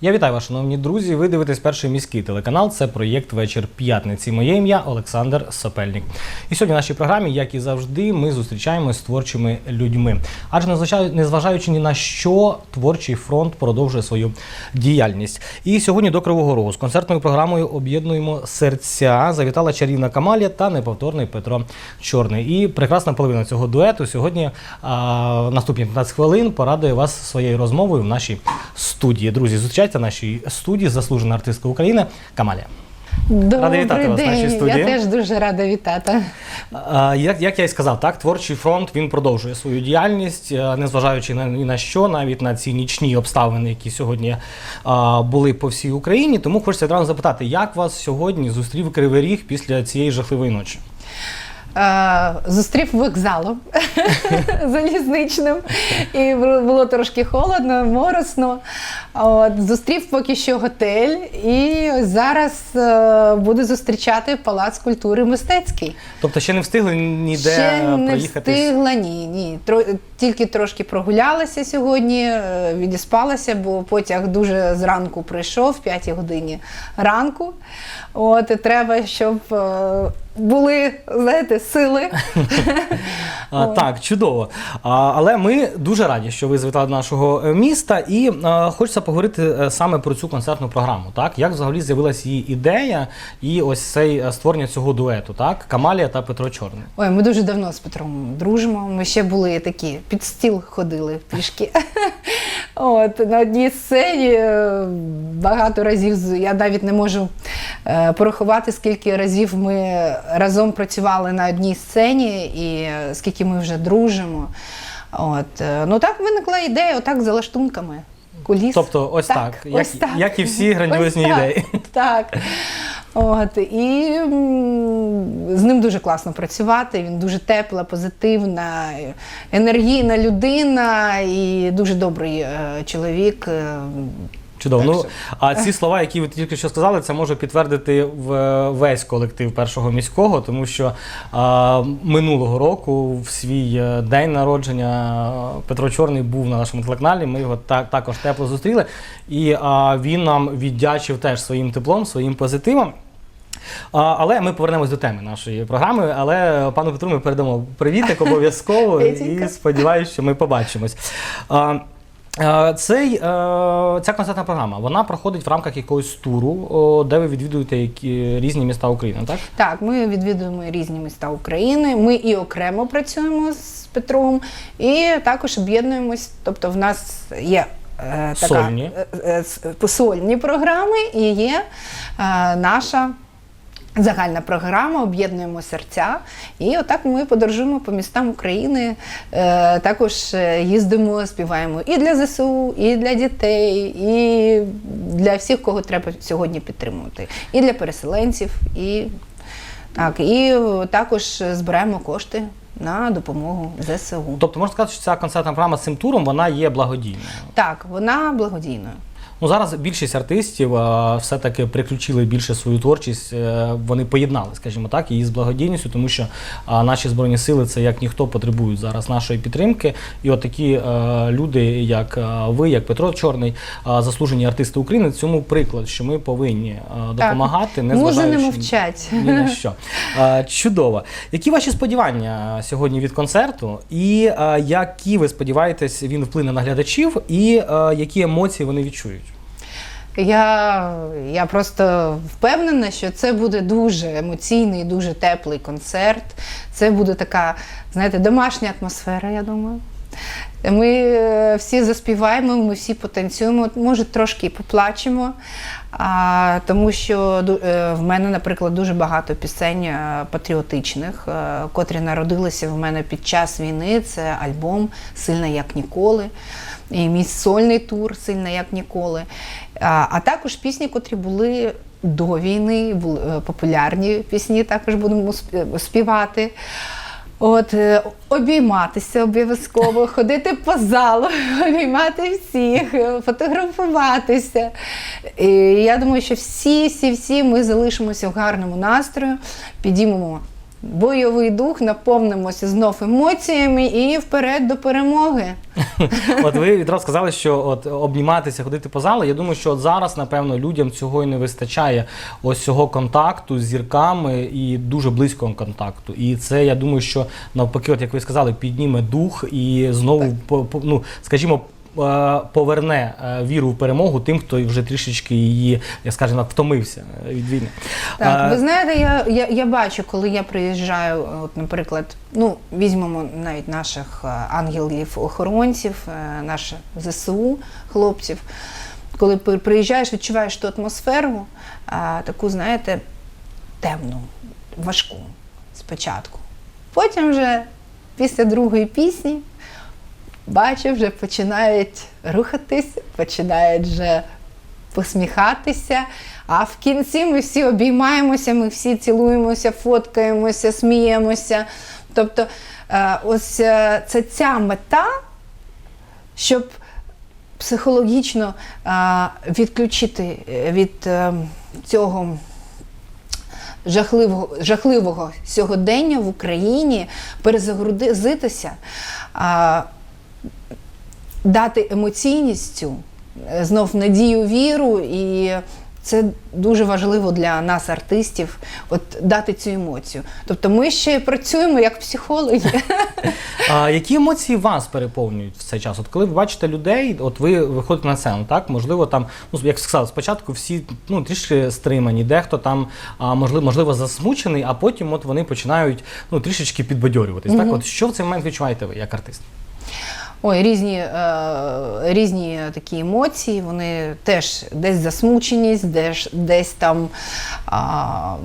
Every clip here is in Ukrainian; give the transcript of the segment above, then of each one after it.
Я вітаю вас, шановні друзі. Ви дивитесь перший міський телеканал. Це проєкт Вечір п'ятниці. Моє ім'я Олександр Сопельник. І сьогодні в нашій програмі, як і завжди, ми зустрічаємось з творчими людьми. Адже незважаю- незважаючи ні на що, творчий фронт продовжує свою діяльність. І сьогодні до Кривого Рогу з концертною програмою об'єднуємо серця. Завітала чарівна Камалія та неповторний Петро Чорний. І прекрасна половина цього дуету сьогодні а, наступні 15 хвилин порадує вас своєю розмовою в нашій студії. Друзі, зустрічайте в нашій студії заслужена артистка України Камалія. Добрий вітати вас в нашій студії. Я теж дуже рада вітати. Як, як я і сказав, так творчий фронт він продовжує свою діяльність, е, незважаючи на ні на що, навіть на ці нічні обставини, які сьогодні а, були по всій Україні. Тому хочеться одразу запитати, як вас сьогодні зустрів Кривий Ріг після цієї жахливої ночі? Зустрів вокзалом залізничним, і було трошки холодно, моросно. От, зустрів поки що готель, і зараз е, буду зустрічати Палац культури мистецький. Тобто ще не встигли ніде Ще не встигла, ні, ні. Тільки трошки прогулялася сьогодні, е, відіспалася, бо потяг дуже зранку прийшов, в 5 годині ранку. От, і треба, щоб е, були, знаєте, сили. А, так, чудово. А, але ми дуже раді, що ви завітали до нашого е, міста, і а, хочеться поговорити саме про цю концертну програму. Так, як взагалі з'явилася її ідея і ось цей створення цього дуету, так, Камалія та Петро Чорний. Ой, ми дуже давно з Петром дружимо. Ми ще були такі, під стіл ходили пішки. От, на одній сцені е, багато разів, я навіть не можу е, порахувати, скільки разів ми разом працювали на одній сцені і е, скільки ми вже дружимо. От, ну так виникла ідея, отак за лаштунками. Куліс. Тобто, ось так, як- як і всі грандіозні Ось так, ідеї. Так. От, і з ним дуже класно працювати. Він дуже тепла, позитивна, енергійна людина і дуже добрий е, чоловік. Е, Чудово. Ну, а ці слова, які ви тільки що сказали, це може підтвердити весь колектив першого міського, тому що а, минулого року, в свій е, день народження, Петро Чорний був на нашому телеканалі. Ми його так, також тепло зустріли. І а, він нам віддячив теж своїм теплом, своїм позитивом. А, але ми повернемось до теми нашої програми. Але пану Петру ми передамо привітик обов'язково і сподіваюся, що ми побачимось. А, Е, Цей, е, ця концертна програма вона проходить в рамках якогось туру, де ви відвідуєте які, різні міста України, так? Так, ми відвідуємо різні міста України. Ми і окремо працюємо з Петром, і також об'єднуємось. Тобто, в нас є. е, Така, Сольні. е, е, сольні програми і є е, наша загальна програма Об'єднуємо серця. І отак ми подорожуємо по містам України. Е, також е, їздимо, співаємо і для ЗСУ, і для дітей, і для всіх, кого треба сьогодні підтримувати. І для переселенців, і, так, і також збираємо кошти на допомогу ЗСУ. Тобто можна сказати, що ця концертна програма з цим туром вона є благодійною. Так, вона благодійною. Ну зараз більшість артистів е, все-таки приключили більше свою творчість. е, Вони поєднали, скажімо так, її з благодійністю, тому що наші збройні сили це як ніхто потребують зараз нашої підтримки. І от такі е, люди, як ви, як Петро Чорний, заслужені артисти України, цьому приклад, що ми повинні допомагати, не Мужи не зважаючи мовчать. ні на що. Чудово. Які ваші сподівання сьогодні від концерту, і які ви сподіваєтесь, він вплине на глядачів, і які емоції вони відчують? Я, я просто впевнена, що це буде дуже емоційний, дуже теплий концерт. Це буде така, знаєте, домашня атмосфера, я думаю. Ми е, всі заспіваємо, ми всі потанцюємо, може трошки і поплачемо, а, тому що е, в мене, наприклад, дуже багато пісень е, патріотичних, котрі народилися в мене під час війни. Це альбом Сильна як ніколи. І мій сольний тур сильна як ніколи. А, також пісні, котрі були до війни, були е, популярні пісні, також будемо співати. От е, обійматися обов'язково, ходити по залу, обіймати всіх, е, фотографуватися. І я думаю, що всі, всі, всі ми залишимося в гарному настрою, підіймемо бойовий дух, наповнимося знов емоціями і вперед до перемоги. От ви відразу сказали, що от обніматися, ходити по залу. Я думаю, що от зараз, напевно, людям цього і не вистачає. Ось цього контакту з зірками і дуже близького контакту. І це я думаю, що навпаки, от як ви сказали, підніме дух і знову по, по- ну, скажімо. Е, Поверне е, віру в перемогу тим, хто вже трішечки її, я скажімо втомився е, від війни. Так, ви знаєте, я, я, я бачу, коли я приїжджаю, от, наприклад, ну, візьмемо навіть наших ангелів-охоронців, наше ЗСУ хлопців. Коли приїжджаєш, відчуваєш ту атмосферу, а, таку, знаєте, темну, важку спочатку. Потім вже після другої пісні бачу, вже починають рухатись, починають вже посміхатися. А в кінці ми всі обіймаємося, ми всі цілуємося, фоткаємося, сміємося. Тобто, е, ось е, це ця мета, щоб психологічно е, відключити від цього жахливого, жахливого сьогодення в Україні, перезагрузитися, дати емоційністю, е, знов надію, віру, і це дуже важливо для нас, артистів, от дати цю емоцію. Тобто ми ще працюємо як психологи. А які емоції вас переповнюють в цей час? От коли ви бачите людей, от ви виходите на сцену, так можливо, там, ну як сказав, спочатку всі ну трішки стримані, дехто там а, можливо, можливо засмучений, а потім от вони починають ну трішечки підбадьорюватись. Так, от що в цей момент відчуваєте ви як артист? Ой, різні, е, різні такі емоції, вони теж десь засмученість, десь, десь там. А,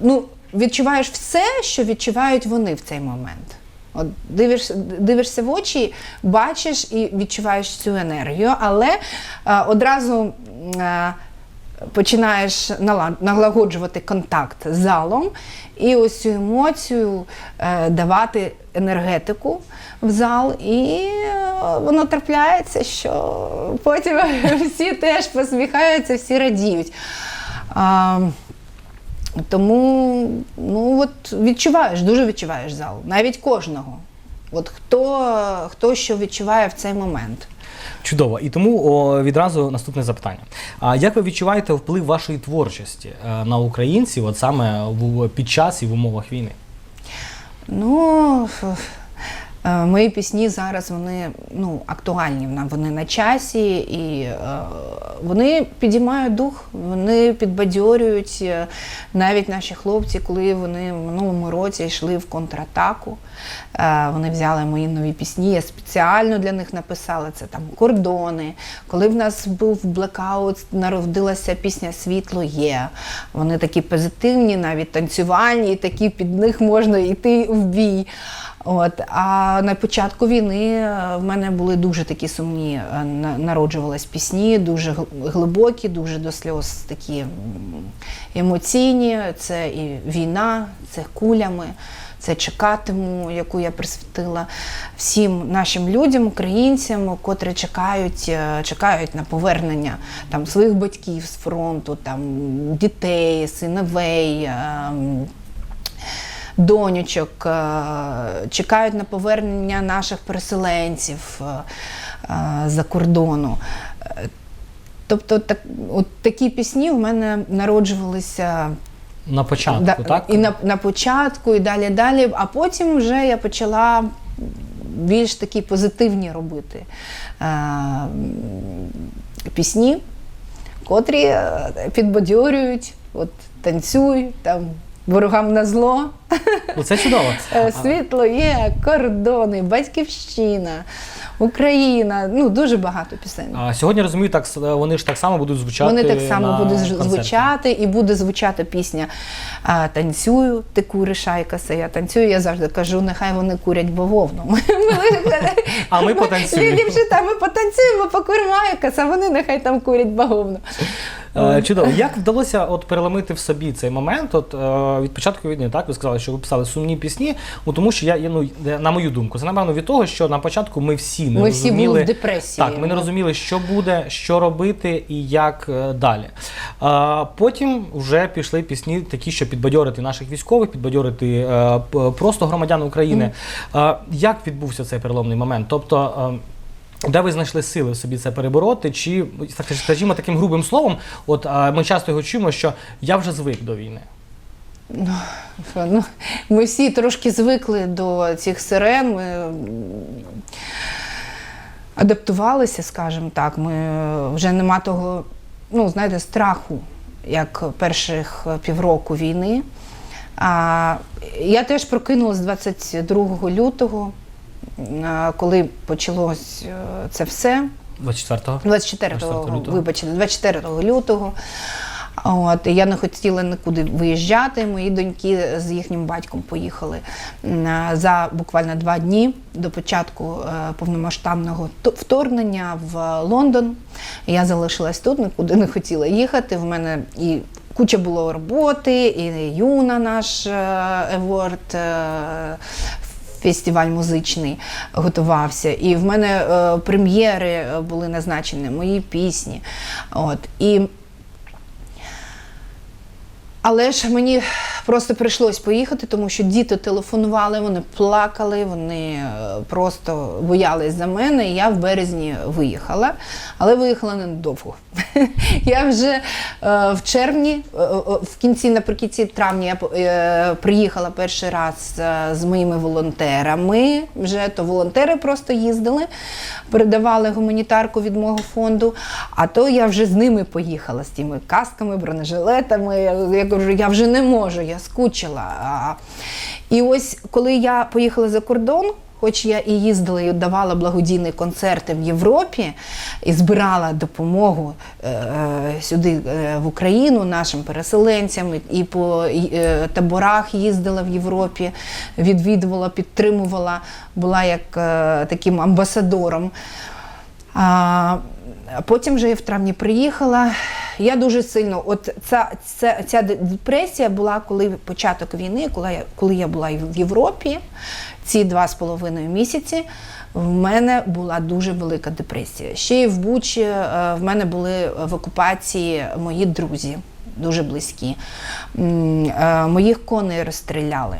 ну, відчуваєш все, що відчувають вони в цей момент. От дивишся, дивишся в очі, бачиш і відчуваєш цю енергію, але е, одразу. е, починаєш налагоджувати контакт з залом і ось цю емоцію е, давати енергетику в зал, і е, воно трапляється, що потім всі теж посміхаються, всі радіють. А, тому ну, от відчуваєш, дуже відчуваєш зал, навіть кожного. От хто, хто що відчуває в цей момент. Чудово. І тому о, відразу наступне запитання. А як ви відчуваєте вплив вашої творчості е, на українців, от саме в, під час і в умовах війни? Ну, мої пісні зараз вони ну, актуальні, вони на часі, і е, вони підіймають дух, вони підбадьорюють е, навіть наші хлопці, коли вони в минулому році йшли в контратаку. Е, вони взяли мої нові пісні. Я спеціально для них написала це там кордони. Коли в нас був блекаут, народилася пісня Світло є. Вони такі позитивні, навіть танцювальні, такі під них можна йти в бій. От, а на початку війни е, в мене були дуже такі сумні, е, народжувались пісні, дуже глибокі, дуже до сльоз такі емоційні. Це і війна, це кулями, це чекатиму, яку я присвятила всім нашим людям, українцям, котрі чекають, е, чекають на повернення там своїх батьків з фронту, там дітей, синовей. Донючок, е, чекають на повернення наших переселенців е, е, за кордону. Тобто так, от такі пісні в мене народжувалися На початку, да, так? і на, на початку, і далі, далі. А потім вже я почала більш такі позитивні робити е, пісні, котрі підбадьорюють, от танцюй, там ворогам на зло. Ну, це чудово. Е, Світло є, кордони, батьківщина, Україна. Ну, дуже багато пісень. А сьогодні розумію, так вони ж так само будуть звучати. Вони так само на будуть концерті. звучати, і буде звучати пісня Танцюю, ти куриш айкаса, я танцюю. Я завжди кажу, нехай вони курять бавовну. А ми потанцюємо. Там ми потанцюємо, покуримо айкаса, вони нехай там курять бавовну. Е, Чудово. Як вдалося от переломити в собі цей момент? От е, від початку війни, так ви сказали, що ви писали сумні пісні. Ну тому що я, я ну на мою думку, це напевно від того, що на початку ми всі не Ми всі розуміли. були в депресії. Так, ми не розуміли, що буде, що робити і як е, далі. Потім вже пішли пісні, такі, що підбадьорити наших військових, підбадьорити е, просто громадян України. Як відбувся цей переломний момент? Тобто. е, де ви знайшли сили собі це перебороти? Чи скажімо таким грубим словом, от ми часто його чуємо, що я вже звик до війни. Ну, ми всі трошки звикли до цих сирен. Ми адаптувалися, скажімо так. Ми е, вже нема того, ну, знаєте, страху, як перших півроку війни. А, я теж прокинулась 22 лютого, коли почалось е, це все. 24-го. 24 24 лютого. вибачте, 24 лютого. От, я не хотіла нікуди виїжджати. Мої доньки з їхнім батьком поїхали за буквально два дні до початку е, повномасштабного вторгнення в Лондон. Я залишилась тут, нікуди не хотіла їхати. В мене і куча було роботи, і юна наш еворд. Фестиваль музичний готувався, і в мене е, прем'єри е, були назначені, мої пісні. От. І... Але ж мені просто прийшлось поїхати, тому що діти телефонували, вони плакали, вони е, просто боялись за мене. І я в березні виїхала, але виїхала недовго. Я вже е, в червні, е, в кінці, наприкінці травня, я приїхала перший раз з моїми волонтерами. Вже то волонтери просто їздили, передавали гуманітарку від мого фонду. А то я вже з ними поїхала з тими касками, бронежилетами. Кажу, я вже не можу, я скучила. І ось коли я поїхала за кордон. Хоч я і їздила і давала благодійні концерти в Європі і збирала допомогу е, е, сюди е, в Україну нашим переселенцям, і по таборах їздила в Європі, відвідувала, підтримувала, була як таким амбасадором. Потім вже я в травні приїхала. Я дуже сильно, от ця, ця, ця депресія була, коли початок війни, коли я, коли я була в Європі, ці два з половиною місяці, в мене була дуже велика депресія. Ще й в Бучі е, в мене були в окупації мої друзі, дуже близькі. Е, Моїх коней розстріляли.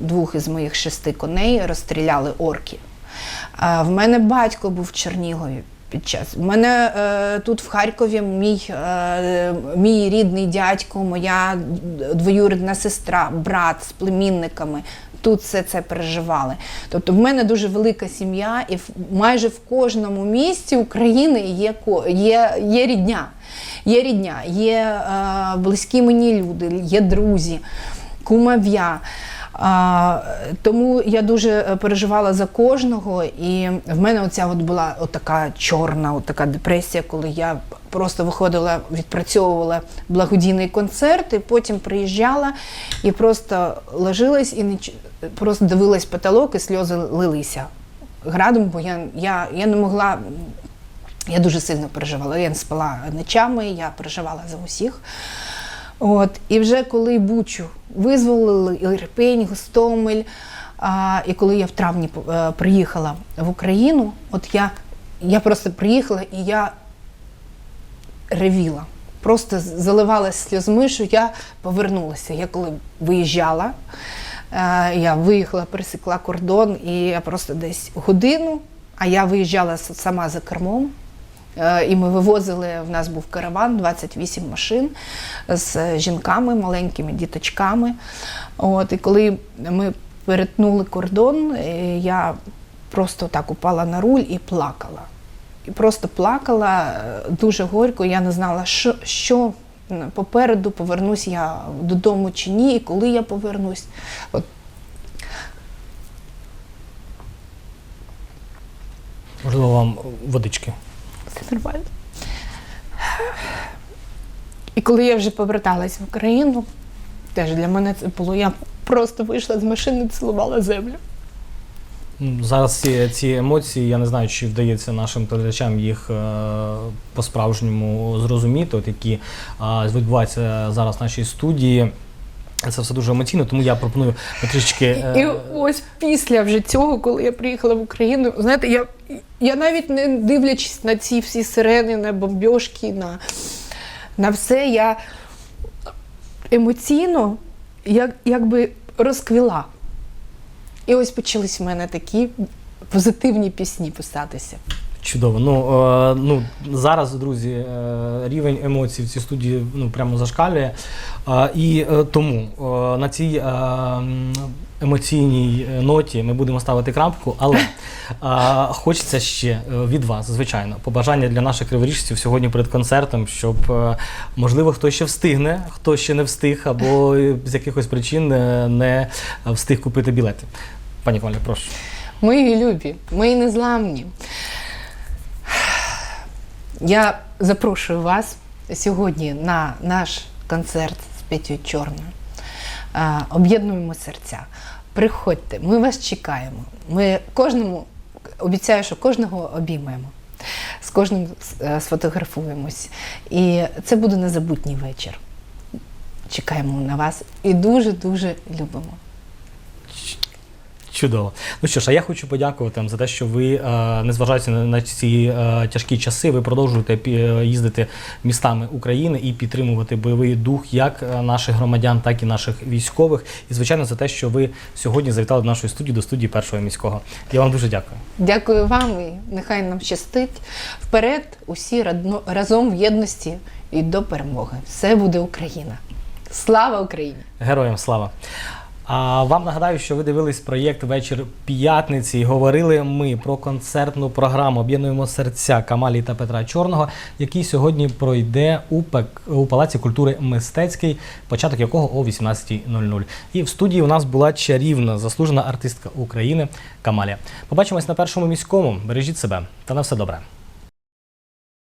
Двох із моїх шести коней розстріляли орки. В мене батько був в Чернігові під час. У мене е, тут в Харкові мій, е, мій рідний дядько, моя двоюрідна сестра, брат з племінниками. Тут все це переживали. Тобто в мене дуже велика сім'я, і в, майже в кожному місті України є, є, є рідня. Є рідня, є е, близькі мені люди, є друзі, кумов'я. А, тому я дуже е, переживала за кожного, і в мене оця от була така чорна, така депресія, коли я просто виходила, відпрацьовувала благодійний концерт, і потім приїжджала і просто ложилась і ніч- просто дивилась потолок, і сльози лилися градом, бо я, я, я не могла. Я дуже сильно переживала. Я не спала ночами, я переживала за усіх. От, і вже коли Бучу визволили Ірпень, Гостомель, а, і коли я в травні е, приїхала в Україну, от я, я просто приїхала і я ревіла. Просто з- заливалась сльозми, що я повернулася. Я коли виїжджала, е, я виїхала, пересекла кордон, і я просто десь годину, а я виїжджала сама за кермом. Е, І ми вивозили, в нас був караван, 28 машин з жінками, маленькими діточками. От, і коли ми перетнули кордон, е, я просто так упала на руль і плакала. І просто плакала е, дуже горько. Я не знала, що, що попереду повернусь я додому чи ні, і коли я повернусь. От Можливо, вам водички. Нормально. І коли я вже поверталась в Україну, теж для мене це було, я просто вийшла з машини, цілувала землю. Зараз ці, ці емоції, я не знаю, чи вдається нашим глядачам їх е, по-справжньому зрозуміти, от які е, відбуваються зараз в нашій студії. Це все дуже емоційно, тому я пропоную трішечки. е, І ось після вже цього, коли я приїхала в Україну, знаєте, я, я навіть не дивлячись на ці всі сирени, на бомбьошки, на, на все, я емоційно як, якби розквіла. І ось почались в мене такі позитивні пісні писатися. Чудово. Ну, е, ну зараз, друзі, е, рівень емоцій в цій студії ну прямо зашкалює. Е, і е, тому е, на цій е, емоційній е, ноті ми будемо ставити крапку, але е, хочеться ще е, від вас, звичайно, побажання для наших криворіжців сьогодні перед концертом, щоб е, можливо хтось ще встигне, хто ще не встиг, або з якихось причин не встиг купити білети. Пані Коля, прошу. Мої любі, мої незламні. Я запрошую вас сьогодні на наш концерт з Петю Чорною. Об'єднуємо серця. Приходьте, ми вас чекаємо. Ми кожному обіцяю, що кожного обіймемо. З кожним е, сфотографуємось. І це буде незабутній вечір. Чекаємо на вас і дуже-дуже любимо. Чудово. Ну що ж, а я хочу подякувати вам за те, що ви, е, незважаючи на, ці е, тяжкі часи, ви продовжуєте е, їздити містами України і підтримувати бойовий дух як наших громадян, так і наших військових. І звичайно за те, що ви сьогодні завітали до нашої студії, до студії першого міського. Я вам дуже дякую. Дякую вам і нехай нам щастить. Вперед, усі разом в єдності і до перемоги. Все буде Україна. Слава Україні! Героям слава! А вам нагадаю, що ви дивились проєкт Вечір п'ятниці. І Говорили ми про концертну програму Об'єднуємо серця Камалії та Петра Чорного, який сьогодні пройде у, Пек- у Палаці культури мистецький, початок якого о 18.00. І в студії у нас була чарівна заслужена артистка України Камалія. Побачимось на першому міському. Бережіть себе та на все добре.